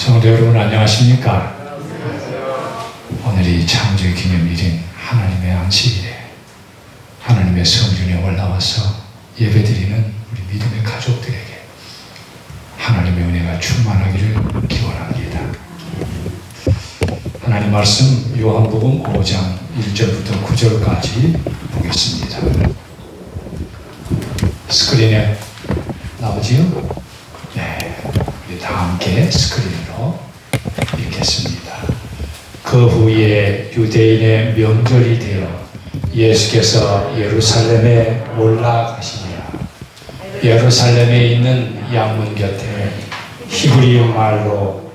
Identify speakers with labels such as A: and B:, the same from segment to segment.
A: 성도 여러분 안녕하십니까? 오늘이 창조의 기념일인 하나님의 안식일에 하나님의 성전에 올라와서 예배드리는 우리 믿음의 가족들에게 하나님의 은혜가 충만하기를 기원합니다. 하나님 말씀 요한복음 5장 1절부터 9절까지 보겠습니다. 스크린에 나오지요? 네, 다 함께 스크린으로 읽겠습니다. 그 후에 유대인의 명절이 되어 예수께서 예루살렘에 올라가시니라. 예루살렘에 있는 양문 곁에 히브리 말로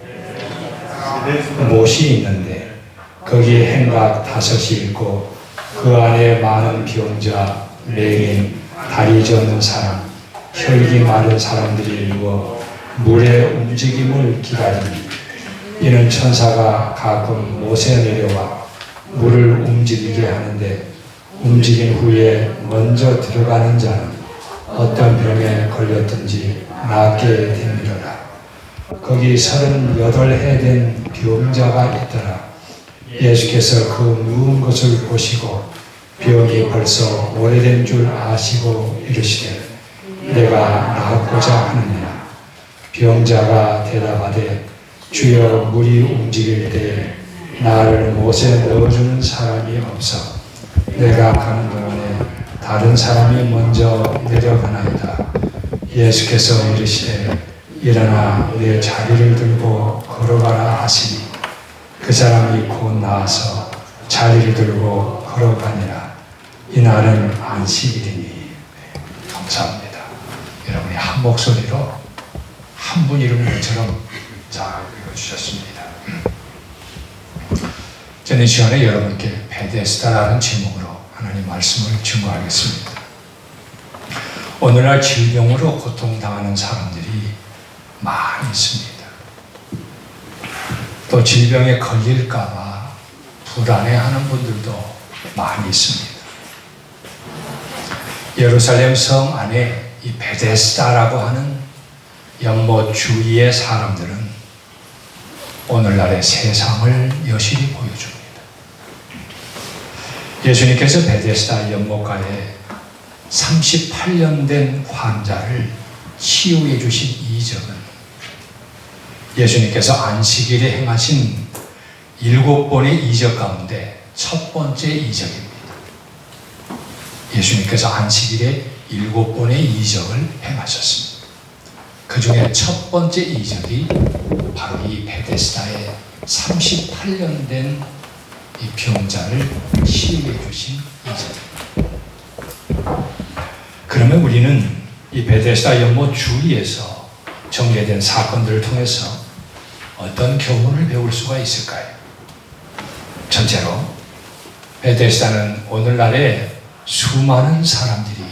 A: 못이 있는데 거기에 행각 다섯이 있고 그 안에 많은 병자, 맹인, 다리 젖는 사람, 혈기 마른 사람들이 누워 물의 움직임을 기다리니 이는 천사가 가끔 못에 내려와 물을 움직이게 하는데 움직인 후에 먼저 들어가는 자는 어떤 병에 걸렸든지 낫게 되밀어라. 거기 서른여덟 해된 병자가 있더라. 예수께서 그 누운 것을 보시고 병이 벌써 오래된 줄 아시고 이르시되 내가 나았고자 하느냐. 병자가 대답하되 주여 물이 움직일 때에 나를 못에 넣어주는 사람이 없어 내가 가는 동안에 다른 사람이 먼저 내려가나이다. 예수께서 이르시되 일어나 내 자리를 들고 걸어가라 하시니 그 사람이 곧 나와서 자리를 들고 걸어가니라. 이날은 안식일이니 네, 감사합니다. 여러분이 한 목소리로 한 분 이름 것처럼 잘 읽어주셨습니다. 저는 이 시간에 여러분께 베데스다라는 제목으로 하나님 말씀을 증거하겠습니다. 오늘날 질병으로 고통당하는 사람들이 많이 있습니다. 또 질병에 걸릴까봐 불안해하는 분들도 많이 있습니다. 예루살렘 성 안에 이 베데스다라고 하는 연못 주위의 사람들은 오늘날의 세상을 여실히 보여줍니다. 예수님께서 베데스다 연못가에 38년 된 환자를 치유해 주신 이적은 예수님께서 안식일에 행하신 일곱 번의 이적 가운데 첫 번째 이적입니다. 예수님께서 안식일에 일곱 번의 이적을 행하셨습니다. 그 중에 첫 번째 이적이 바로 이 베데스다의 38년 된 이 병자를 치유해 주신 이적입니다. 그러면 우리는 이 베데스다 연못 주위에서 전개된 사건들을 통해서 어떤 교훈을 배울 수가 있을까요? 첫째로 베데스다는 오늘날의 수많은 사람들이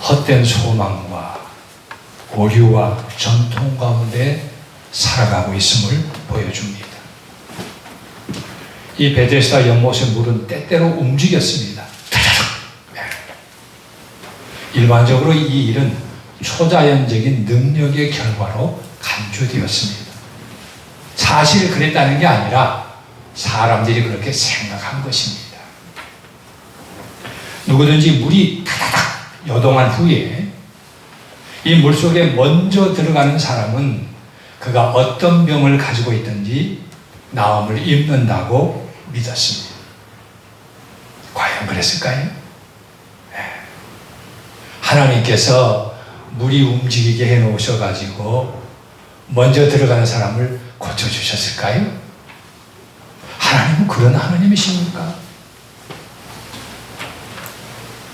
A: 헛된 소망과 오류와 전통 가운데 살아가고 있음을 보여줍니다. 이 베데스다 연못의 물은 때때로 움직였습니다. 네. 일반적으로 이 일은 초자연적인 능력의 결과로 간주되었습니다. 사실 그랬다는 게 아니라 사람들이 그렇게 생각한 것입니다. 누구든지 물이 타다닥 여동한 후에 이 물 속에 먼저 들어가는 사람은 그가 어떤 병을 가지고 있든지 나음을 입는다고 믿었습니다. 과연 그랬을까요? 네. 하나님께서 물이 움직이게 해 놓으셔 가지고 먼저 들어가는 사람을 고쳐 주셨을까요? 하나님은 그런 하나님이십니까?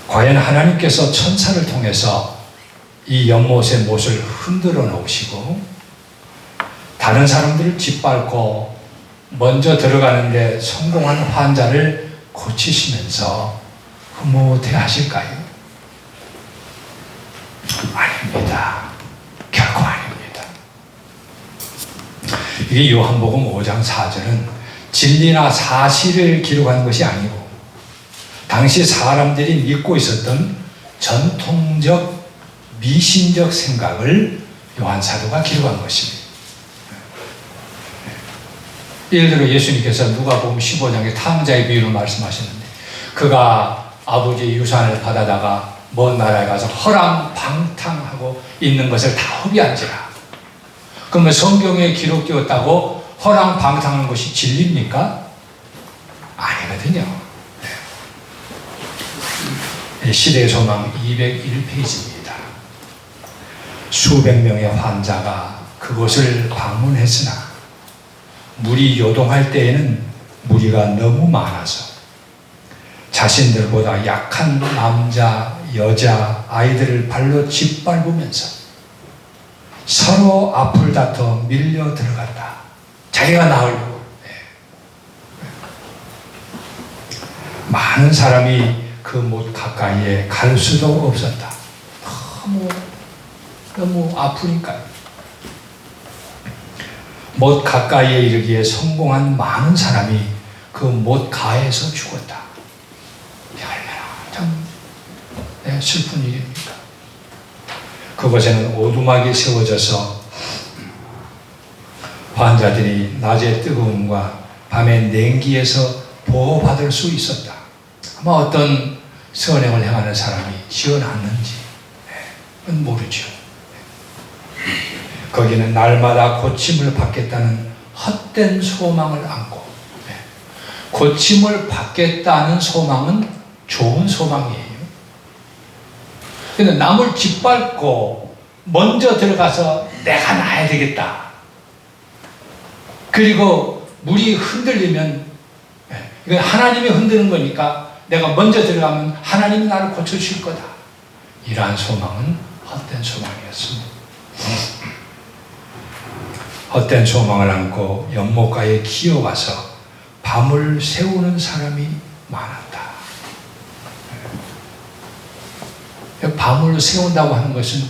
A: 과연 하나님께서 천사를 통해서 이 연못의 못을 흔들어 놓으시고 다른 사람들을 짓밟고 먼저 들어가는데 성공한 환자를 고치시면서 흐뭇해 하실까요? 아닙니다. 결코 아닙니다. 이게 요한복음 5장 4절은 진리나 사실을 기록한 것이 아니고 당시 사람들이 믿고 있었던 전통적 미신적 생각을 요한 사도가 기록한 것입니다. 예를 들어 예수님께서 누가복음 15장에 탕자의 비유를 말씀하시는데 그가 아버지의 유산을 받아다가 먼 나라에 가서 허랑방탕하고 있는 것을 다 허비한지라. 그러면 성경에 기록되었다고 허랑방탕한 것이 진리입니까? 아니거든요. 네. 시대의 소망 201페이지입니다. 수백 명의 환자가 그곳을 방문했으나 물이 요동할 때에는 무리가 너무 많아서 자신들보다 약한 남자, 여자, 아이들을 발로 짓밟으면서 서로 앞을 다퉈 밀려 들어갔다. 자기가 나으려고. 네. 많은 사람이 그 못 가까이에 갈 수도 없었다. 너무, 너무 아프니까요. 못 가까이에 이르기에 성공한 많은 사람이 그 못 가에서 죽었다. 얼마나 참 네, 슬픈 일입니까? 그곳에는 오두막이 세워져서 환자들이 낮의 뜨거움과 밤의 냉기에서 보호받을 수 있었다. 아마 어떤 선행을 행하는 사람이 지어놨는지 그건 모르죠. 거기는 날마다 고침을 받겠다는 헛된 소망을 안고 고침을 받겠다는 소망은 좋은 소망이에요. 근데 남을 짓밟고 먼저 들어가서 내가 나야 되겠다. 그리고 물이 흔들리면 이건 하나님이 흔드는 거니까 내가 먼저 들어가면 하나님이 나를 고쳐주실 거다. 이러한 소망은 헛된 소망이었습니다. 헛된 소망을 안고 연못가에 기어와서 밤을 새우는 사람이 많았다. 밤을 새운다고 하는 것은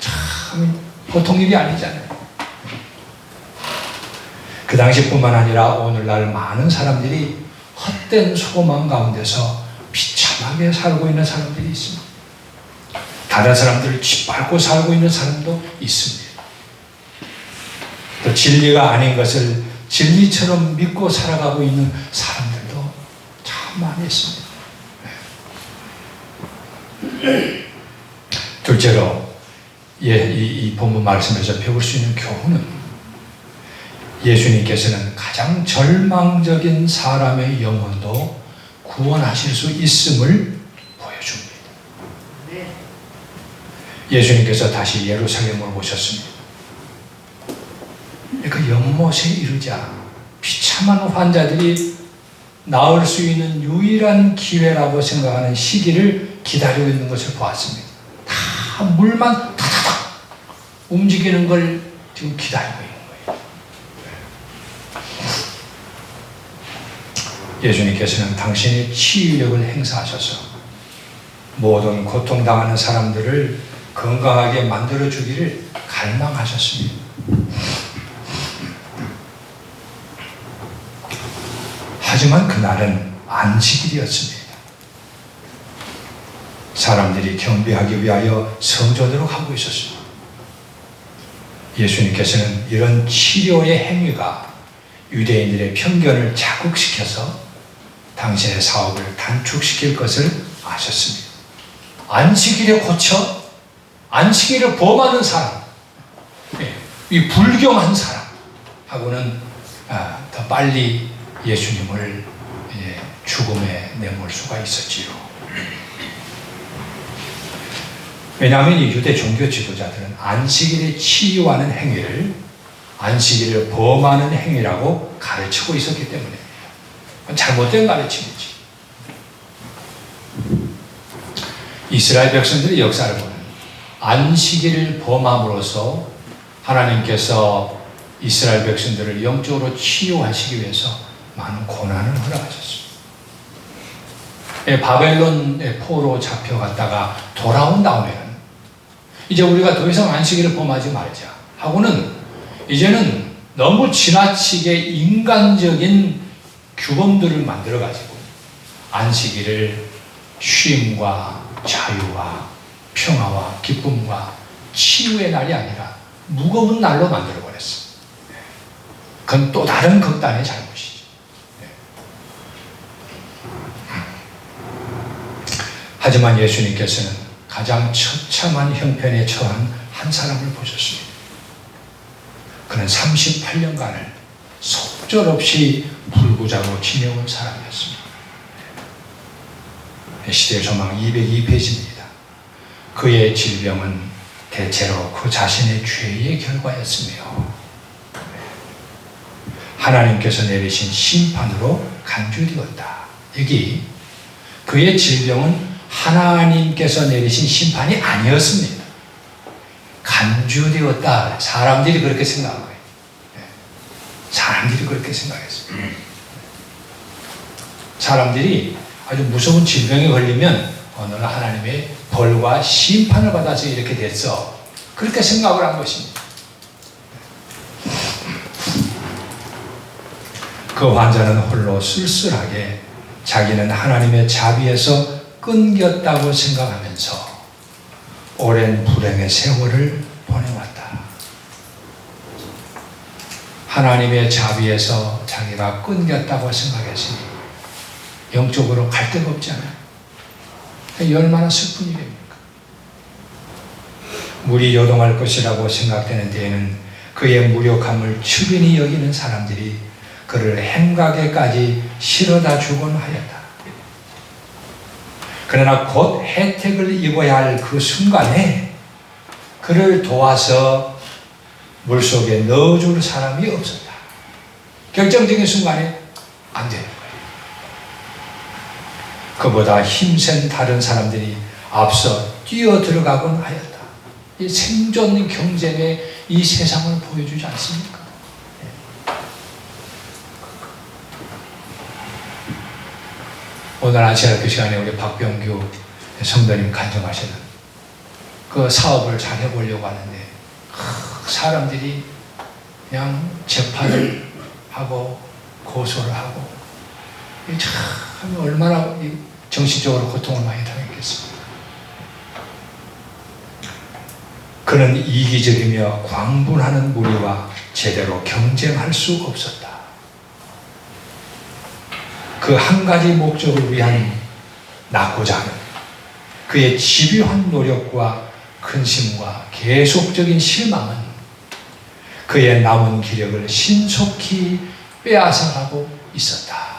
A: 참 보통 일이 아니잖아요. 그 당시뿐만 아니라 오늘날 많은 사람들이 헛된 소망 가운데서 비참하게 살고 있는 사람들이 있습니다. 다른 사람들을 짓밟고 살고 있는 사람도 있습니다. 또 진리가 아닌 것을 진리처럼 믿고 살아가고 있는 사람들도 참 많이 있습니다. 둘째로 예, 이, 이 본문 말씀에서 배울 수 있는 교훈은 예수님께서는 가장 절망적인 사람의 영혼도 구원하실 수 있음을 보여줍니다. 예수님께서 다시 예루살렘을 오셨습니다. 그 연못에 이르자 비참한 환자들이 나을 수 있는 유일한 기회라고 생각하는 시기를 기다리고 있는 것을 보았습니다. 다 물만 타다닥 움직이는 걸 지금 기다리고 있는 거예요. 예수님께서는 당신의 치유력을 행사하셔서 모든 고통당하는 사람들을 건강하게 만들어 주기를 갈망하셨습니다. 하지만 그날은 안식일이었습니다. 사람들이 경배하기 위하여 성전으로 가고 있었습니다. 예수님께서는 이런 치료의 행위가 유대인들의 편견을 자극시켜서 당신의 사업을 단축시킬 것을 아셨습니다. 안식일에 고쳐 안식일을 범하는 사람, 예, 이 불경한 사람하고는 아, 더 빨리 예수님을 죽음에 내몰 수가 있었지요. 왜냐하면 이 유대 종교 지도자들은 안식일에 치유하는 행위를 안식일을 범하는 행위라고 가르치고 있었기 때문에 잘못된 가르침이지. 이스라엘 백성들의 역사를 보면 안식일을 범함으로써 하나님께서 이스라엘 백성들을 영적으로 치유하시기 위해서 많은 고난을 허락하셨습니다. 예, 바벨론의 포로 잡혀갔다가 돌아온 다음에는 이제 우리가 더 이상 안식일을 범하지 말자 하고는 이제는 너무 지나치게 인간적인 규범들을 만들어 가지고 안식일을 쉼과 자유와 평화와 기쁨과 치유의 날이 아니라 무거운 날로 만들어 버렸어. 그건 또 다른 극단의 잘못이죠. 네. 하지만 예수님께서는 가장 처참한 형편에 처한 한 사람을 보셨습니다. 그는 38년간을 속절없이 불구자로 지내온 사람이었습니다. 시대의 소망 202페이지입니다. 그의 질병은 대체로 그 자신의 죄의 결과였으며 하나님께서 내리신 심판으로 간주되었다. 여기 그의 질병은 하나님께서 내리신 심판이 아니었습니다. 간주되었다. 사람들이 그렇게 생각한 거예요. 네. 사람들이 그렇게 생각했어요. 사람들이 아주 무서운 질병에 걸리면 어느 날 하나님의 벌과 심판을 받아서 이렇게 됐어. 그렇게 생각을 한 것입니다. 그 환자는 홀로 쓸쓸하게 자기는 하나님의 자비에서 끊겼다고 생각하면서 오랜 불행의 세월을 보내왔다. 하나님의 자비에서 자기가 끊겼다고 생각했으니 영적으로 갈 데가 없잖아요. 이 얼마나 슬픈 일입니까? 물이 요동할 것이라고 생각되는 데에는 그의 무력함을 추빈히 여기는 사람들이 그를 행각에까지 실어다 주곤 하였다. 그러나 곧 혜택을 입어야 할 그 순간에 그를 도와서 물속에 넣어줄 사람이 없었다. 결정적인 순간에 안 되는 거예요. 그보다 힘센 다른 사람들이 앞서 뛰어 들어가곤 하였다. 이 생존 경쟁의 이 세상을 보여주지 않습니까? 오늘 아시아 그 시간에 우리 박병규 성도님 간증하시는 그 사업을 잘 해보려고 하는데 사람들이 그냥 재판을 하고 고소를 하고 참 얼마나 정신적으로 고통을 많이 당했겠습니까? 그는 이기적이며 광분하는 무리와 제대로 경쟁할 수 없었다. 그 한 가지 목적을 위한 낳고자 하는 그의 집요한 노력과 근심과 계속적인 실망은 그의 남은 기력을 신속히 빼앗아가고 있었다.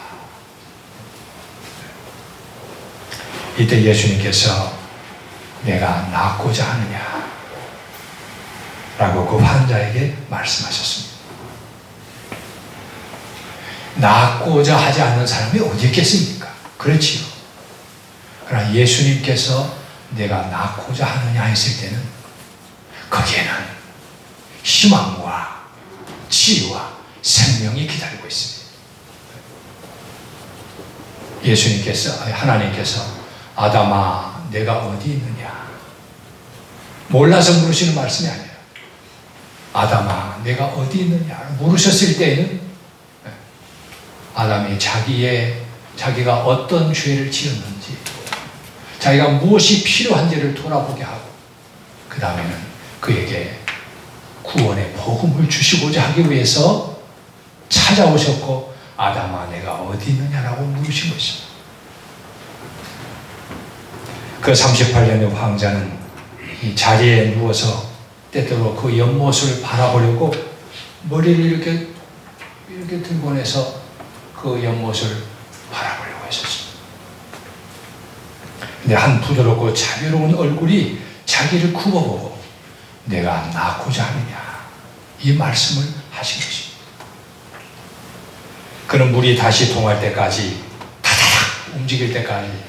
A: 이때 예수님께서 내가 낳고자 하느냐 라고 그 환자에게 말씀하셨습니다. 낳고자 하지 않는 사람이 어디 있겠습니까? 그렇지요. 그러나 예수님께서 내가 낳고자 하느냐 했을 때는 거기에는 희망과 치유와 생명이 기다리고 있습니다. 예수님께서, 하나님께서 아담아, 내가 어디 있느냐? 몰라서 물으시는 말씀이 아니에요. 아담아, 내가 어디 있느냐? 물으셨을 때에는 아담이 자기의 자기가 어떤 죄를 지었는지, 자기가 무엇이 필요한지를 돌아보게 하고, 그 다음에는 그에게 구원의 복음을 주시고자 하기 위해서 찾아오셨고, 아담아, 내가 어디 있느냐라고 물으신 것입니다. 그 38년의 황자는 이 자리에 누워서 때때로 그 연못을 바라보려고 머리를 이렇게 이렇게 들고 내서 그 연못을 바라보려고 했었습니다. 한 부드럽고 자비로운 얼굴이 자기를 굽어보고 내가 낳고자 하느냐 이 말씀을 하신 것입니다. 그는 물이 다시 동할 때까지 다다닥 움직일 때까지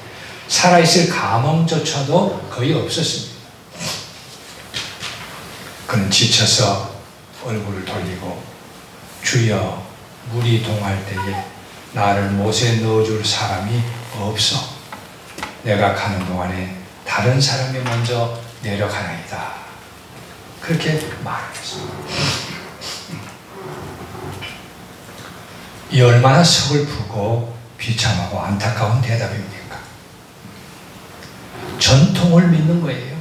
A: 살아있을 감흥조차도 거의 없었습니다. 그는 지쳐서 얼굴을 돌리고 주여 물이 동할 때에 나를 못에 넣어줄 사람이 없어. 내가 가는 동안에 다른 사람이 먼저 내려가나이다. 그렇게 말했습니다. 이 얼마나 서글프고 비참하고 안타까운 대답입니까? 전통을 믿는 거예요.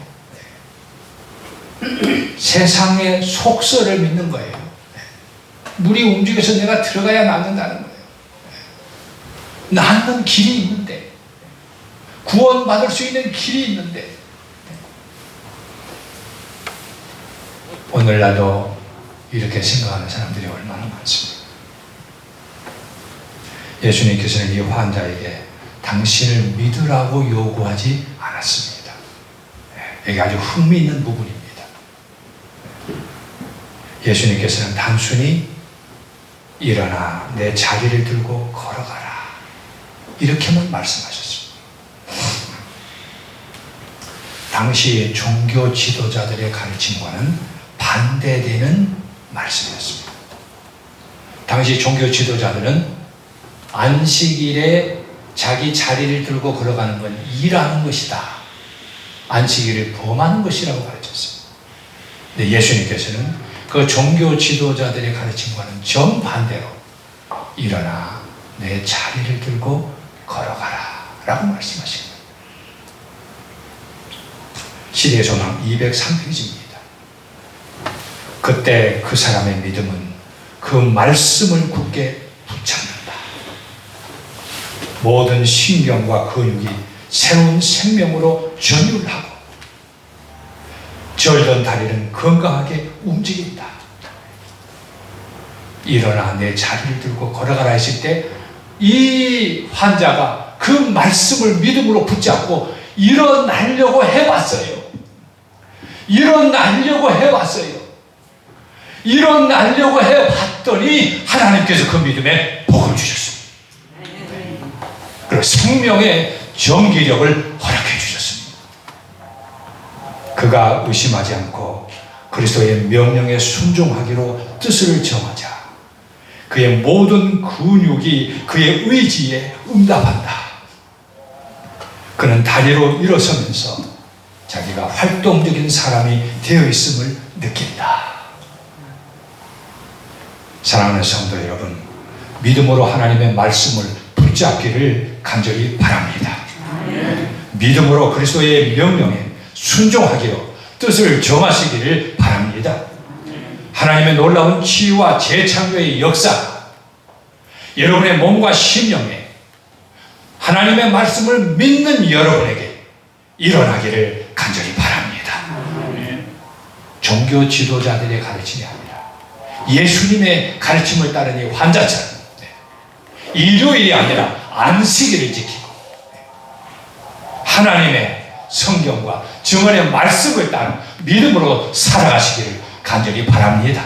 A: 세상의 속설을 믿는 거예요. 물이 움직여서 내가 들어가야 낫는다는 거예요. 낫는 길이 있는데 구원받을 수 있는 길이 있는데 오늘날도 이렇게 생각하는 사람들이 얼마나 많습니까? 예수님께서는 이 환자에게 당신을 믿으라고 요구하지 않았습니다. 네, 이게 아주 흥미있는 부분입니다. 예수님께서는 단순히 일어나 내 자리를 들고 걸어가라. 이렇게만 말씀하셨습니다. 당시 종교 지도자들의 가르침과는 반대되는 말씀이었습니다. 당시 종교 지도자들은 안식일에 자기 자리를 들고 걸어가는 건 일하는 것이다. 안식일을 범하는 것이라고 가르쳤습니다. 근데 예수님께서는 그 종교 지도자들의 가르침과는 정반대로 일어나 내 자리를 들고 걸어가라 라고 말씀하십니다. 시대의 소망 203페이지입니다. 그때 그 사람의 믿음은 그 말씀을 굳게 붙잡는다. 모든 신경과 근육이 새로운 생명으로 전율하고 절던 다리는 건강하게 움직인다. 일어나 내 자리를 들고 걸어가라 했을 때 이 환자가 그 말씀을 믿음으로 붙잡고 일어나려고 해봤어요. 일어나려고 해봤어요. 일어나려고 해봤더니 하나님께서 그 믿음에 복을 주셨습니다. 그리고 생명의 전기력을 허락해 주셨습니다. 그가 의심하지 않고 그리스도의 명령에 순종하기로 뜻을 정하자 그의 모든 근육이 그의 의지에 응답한다. 그는 다리로 일어서면서 자기가 활동적인 사람이 되어 있음을 느낀다. 사랑하는 성도 여러분, 믿음으로 하나님의 말씀을 붙잡기를 간절히 바랍니다. 믿음으로 그리스도의 명령에 순종하기로 뜻을 정하시기를 바랍니다. 하나님의 놀라운 치유와 재창조의 역사, 여러분의 몸과 심령에 하나님의 말씀을 믿는 여러분에게 일어나기를 간절히 바랍니다. 종교 지도자들의 가르침이 아니라 예수님의 가르침을 이 환자처럼 일요일이 아니라 안식일을 지키고 하나님의 성경과 증언의 말씀을 따른 믿음으로 살아가시기를 간절히 바랍니다.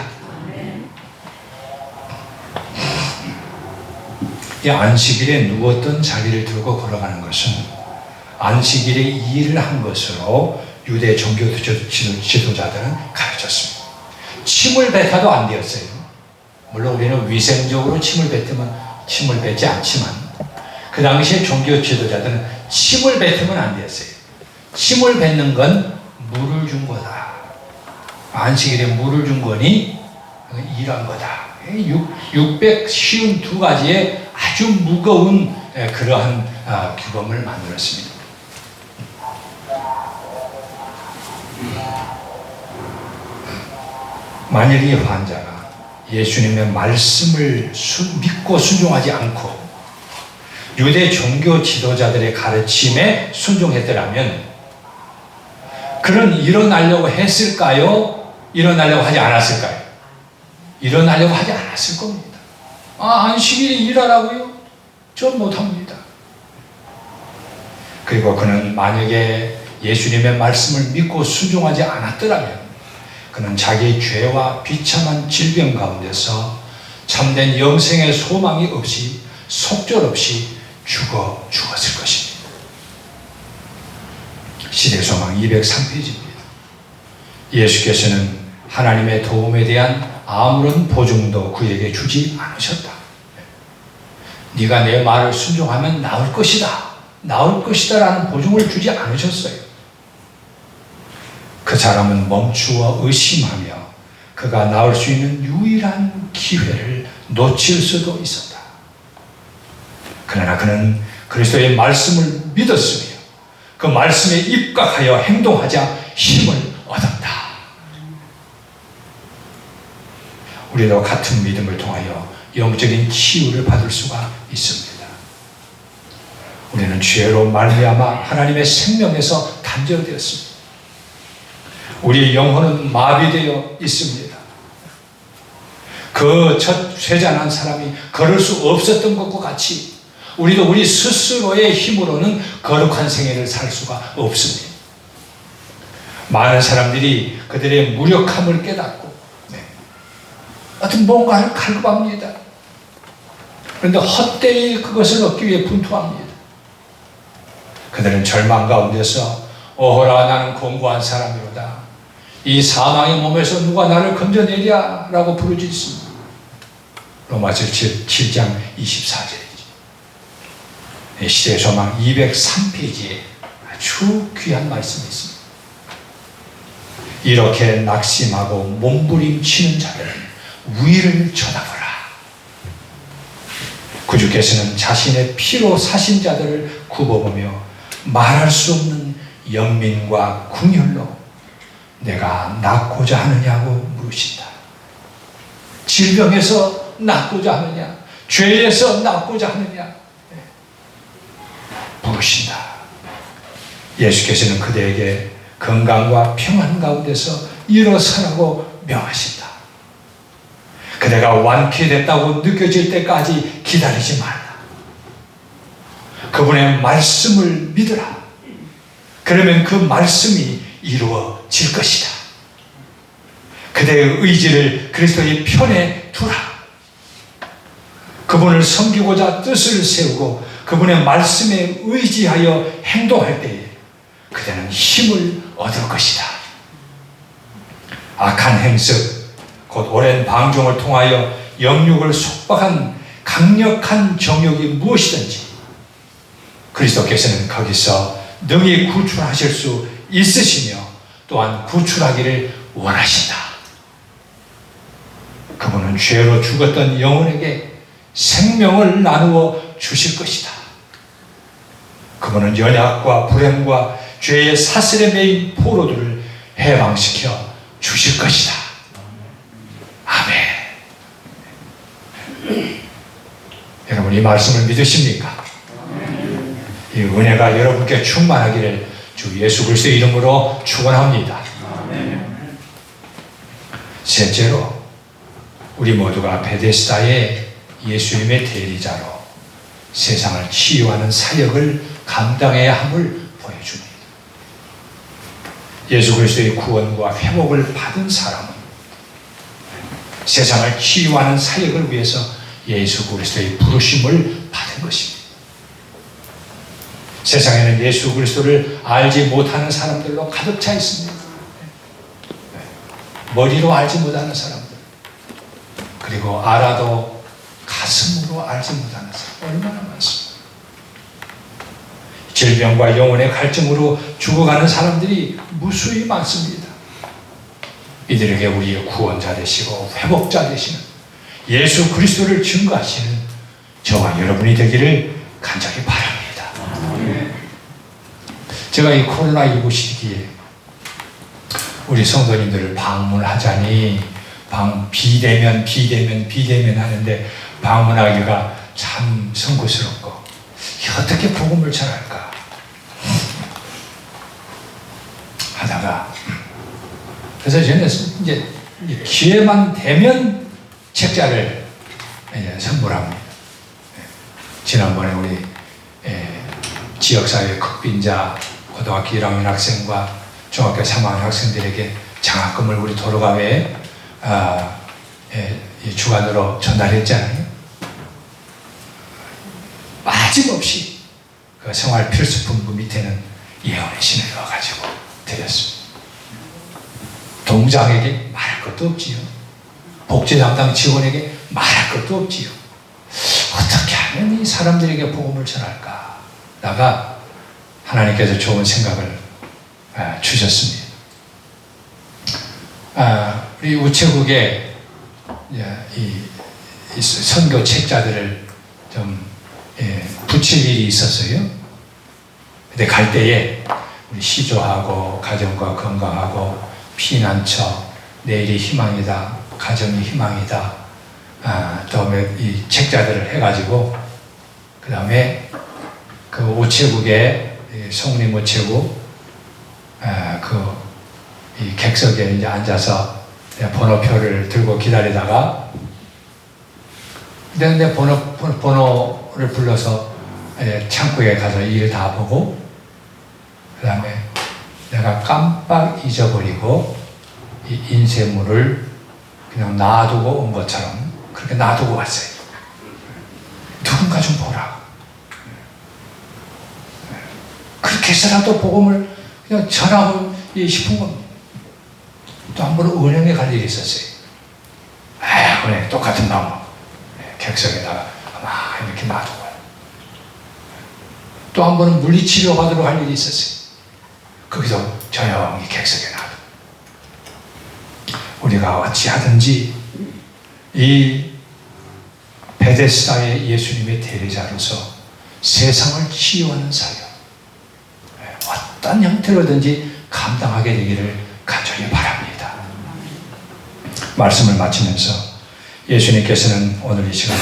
A: 이 안식일에 누웠던 자리를 들고 걸어가는 것은 안식일에 일을 한 것으로 유대 종교 지도자들은 가르쳤습니다. 침을 뱉어도 안 되었어요. 물론 우리는 위생적으로 침을 뱉으면 침을 뱉지 않지만 그 당시에 종교 지도자들은 침을 뱉으면 안 되었어요. 침을 뱉는 건 물을 준 거다. 안식일에 물을 준 거니 일한 거다. 652가지의 아주 무거운 그러한 아, 규범을 만들었습니다. 만일 이 환자가 예수님의 말씀을 믿고 순종하지 않고 유대 종교 지도자들의 가르침에 순종했더라면 그는 일어나려고 했을까요? 일어나려고 하지 않았을까요? 일어나려고 하지 않았을 겁니다. 아, 안식일에 일하라고요? 전 못합니다. 그리고 그는 만약에 예수님의 말씀을 믿고 순종하지 않았더라면 그는 자기의 죄와 비참한 질병 가운데서 참된 영생의 소망이 없이 속절없이 죽어 죽었을 것입니다. 시대소망 203페이지입니다. 예수께서는 하나님의 도움에 대한 아무런 보증도 그에게 주지 않으셨다. 네가 내 말을 순종하면 나을 것이다. 나올 것이다 라는 보증을 주지 않으셨어요. 그 사람은 멈추어 의심하며 그가 나올 수 있는 유일한 기회를 놓칠 수도 있었다. 그러나 그는 그리스도의 말씀을 믿었으며 그 말씀에 입각하여 행동하자 힘을 얻었다. 우리도 같은 믿음을 통하여 영적인 치유를 받을 수가 있습니다. 우리는 죄로 말미암아 하나님의 생명에서 단절되었습니다. 우리의 영혼은 마비되어 있습니다. 그 첫 쇠잔한 사람이 걸을 수 없었던 것과 같이 우리도 우리 스스로의 힘으로는 거룩한 생애를 살 수가 없습니다. 많은 사람들이 그들의 무력함을 깨닫고 네. 어떤 뭔가를 갈구합니다. 그런데 헛되이 그것을 얻기 위해 분투합니다. 그들은 절망 가운데서 오호라 나는 공고한 사람이로다. 이 사망의 몸에서 누가 나를 건져내랴 라고 부르짖습니다. 로마서 7장 24절이죠. 시대의 소망 203페이지에 아주 귀한 말씀이 있습니다. 이렇게 낙심하고 몸부림치는 자들은 위를 쳐다보라. 구주께서는 자신의 피로 사신 자들을 굽어보며 말할 수 없는 연민과 궁혈로 내가 낫고자 하느냐고 물으신다. 질병에서 낫고자 하느냐? 죄에서 낫고자 하느냐? 네. 물으신다. 예수께서는 그대에게 건강과 평안 가운데서 일어서라고 명하신다. 그대가 완쾌됐다고 느껴질 때까지 기다리지 말라. 그분의 말씀을 믿으라. 그러면 그 말씀이 이루어질 것이다. 그대의 의지를 그리스도의 편에 두라. 그분을 섬기고자 뜻을 세우고 그분의 말씀에 의지하여 행동할 때에 그대는 힘을 얻을 것이다. 악한 행습, 곧 오랜 방종을 통하여 영육을 속박한 강력한 정욕이 무엇이든지 그리스도께서는 거기서 능히 구출하실 수 있으시며 또한 구출하기를 원하신다. 그분은 죄로 죽었던 영혼에게 생명을 나누어 주실 것이다. 그분은 연약과 불행과 죄의 사슬에 매인 포로들을 해방시켜 주실 것이다. 아멘. 여러분 이 말씀을 믿으십니까? 이 은혜가 여러분께 충만하기를 주 예수 그리스도의 이름으로 축원합니다. 셋째로 우리 모두가 베데스다의 예수님의 대리자로 세상을 치유하는 사역을 감당해야 함을 보여줍니다. 예수 그리스도의 구원과 회복을 받은 사람은 세상을 치유하는 사역을 위해서 예수 그리스도의 부르심을 받은 것입니다. 세상에는 예수 그리스도를 알지 못하는 사람들로 가득 차 있습니다. 머리로 알지 못하는 사람들, 그리고 알아도 가슴으로 알지 못하는 사람 얼마나 많습니다. 질병과 영혼의 갈증으로 죽어가는 사람들이 무수히 많습니다. 이들에게 우리의 구원자 되시고 회복자 되시는 예수 그리스도를 증거하시는 저와 여러분이 되기를 간절히 바랍니다. 제가 이 코로나19 시기에 우리 성도님들을 방문하자니 방 비대면 비대면 비대면 하는데 방문하기가 참 성구스럽고 어떻게 복음을 전할까 하다가 그래서 저는 이제 기회만 되면 책자를 이제 선물합니다. 지난번에 우리 지역사회 극빈자 고등학교 1학년 학생과 중학교 3학년 학생들에게 장학금을 우리 도로가회에 아, 예, 주관으로 전달했잖아요. 빠짐없이 그 생활 필수품부 밑에는 예언의 신을 넣어가지고 드렸습니다. 동장에게 말할 것도 없지요. 복지 담당 직원에게 말할 것도 없지요. 어떻게 하면 이 사람들에게 복음을 전할까? 나가 하나님께서 좋은 생각을 아, 주셨습니다. 아, 우리 우체국에 이, 이 선교 책자들을 좀 예, 붙일 일이 있었어요. 근데 갈 때에 우리 시조하고 가정과 건강하고 피난처 내일이 희망이다 가정이 희망이다. 아, 다음에 이 책자들을 해가지고 그 다음에 그 우체국에 이 성림 우체국 아, 그이 객석에 이제 앉아서 내 번호표를 들고 기다리다가 근데 내 번호, 번호- 번호를 불러서 이제 창구에 가서 일 다 보고 그 다음에 내가 깜빡 잊어버리고 이 인쇄물을 그냥 놔두고 온 것처럼 그렇게 놔두고 왔어요. 누군가 좀 보라. 그렇게 해서라도 복음을 그냥 전하고 싶은 겁니다. 또 한 번은 은행에 갈 일이 있었어요. 아, 은행 똑같은 나무. 네, 객석에다가 막 이렇게 놔두고. 또 한 번은 물리치료 받으러 갈 일이 있었어요. 거기서 조용히 객석에. 우리가 어찌하든지 이 베데스다의 예수님의 대리자로서 세상을 치유하는 사역, 네, 어떤 형태로든지 감당하게 되기를 간절히 바랍니다. 말씀을 마치면서 예수님께서는 오늘 이 시간에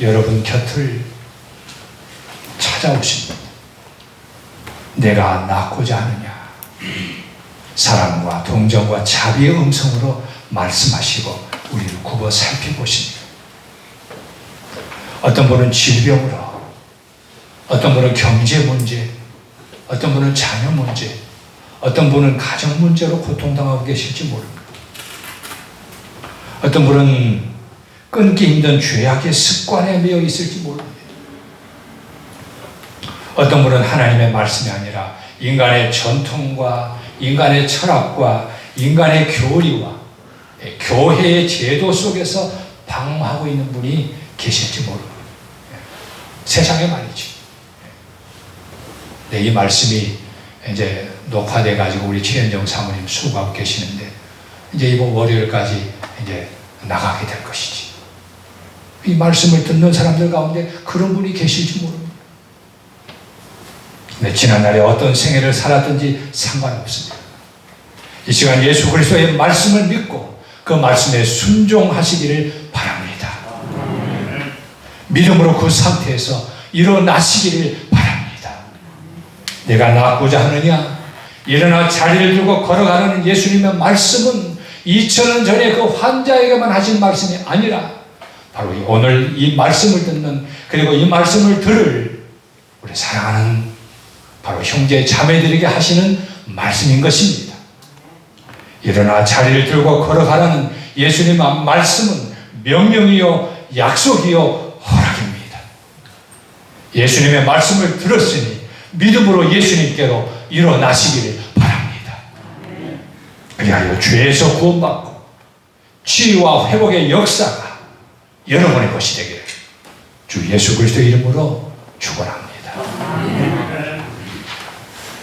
A: 여러분 곁을 찾아오십니다. 내가 낳고자 하느냐? 사랑과 동정과 자비의 음성으로 말씀하시고 우리를 굽어 살펴보십니다. 어떤 분은 질병으로, 어떤 분은 경제 문제, 어떤 분은 자녀 문제, 어떤 분은 가정 문제로 고통당하고 계실지 모릅니다. 어떤 분은 끊기 힘든 죄악의 습관에 매여 있을지 모릅니다. 어떤 분은 하나님의 말씀이 아니라 인간의 전통과 인간의 철학과 인간의 교리와 교회의 제도 속에서 방황하고 있는 분이 계실지 모릅니다. 세상에 말이죠. 네, 이 말씀이 이제 녹화돼 가지고 우리 최현정 사모님 수고하고 계시는데 이제 이번 월요일까지 이제 나가게 될 것이지. 이 말씀을 듣는 사람들 가운데 그런 분이 계실지 모릅니다. 네, 지난날에 어떤 생애를 살았든지 상관없습니다. 이 시간 예수 그리스도의 말씀을 믿고 그 말씀에 순종하시기를 바랍니다. 믿음으로 그 상태에서 일어나시기를 바랍니다. 내가 낫고자 하느냐? 일어나 자리를 두고 걸어가는 예수님의 말씀은 2000년 전에 그 환자에게만 하신 말씀이 아니라 바로 이 오늘 이 말씀을 듣는 그리고 이 말씀을 들을 우리 사랑하는 바로 형제 자매들에게 하시는 말씀인 것입니다. 일어나 자리를 들고 걸어가라는 예수님의 말씀은 명령이요 약속이요 허락입니다. 예수님의 말씀을 들었으니 믿음으로 예수님께로 일어나시기를 바랍니다. 그리하여 죄에서 구원받고 치유와 회복의 역사가 여러분의 것이 되기를 주 예수 그리스도 이름으로 축원합니다.